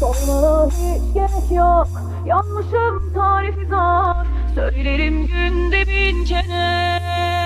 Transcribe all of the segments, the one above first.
Sonlara hiç gerek yok. Yanlışım tarifi zor Söylerim günde bin kere.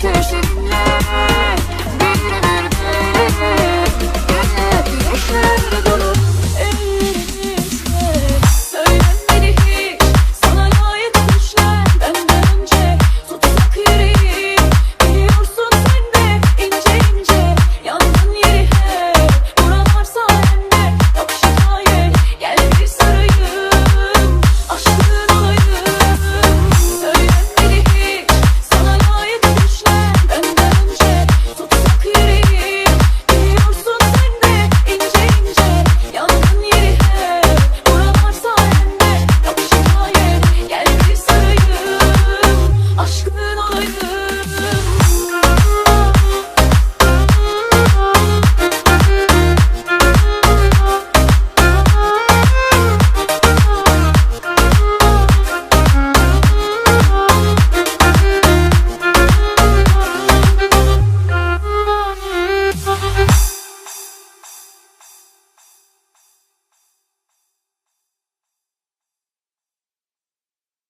Fish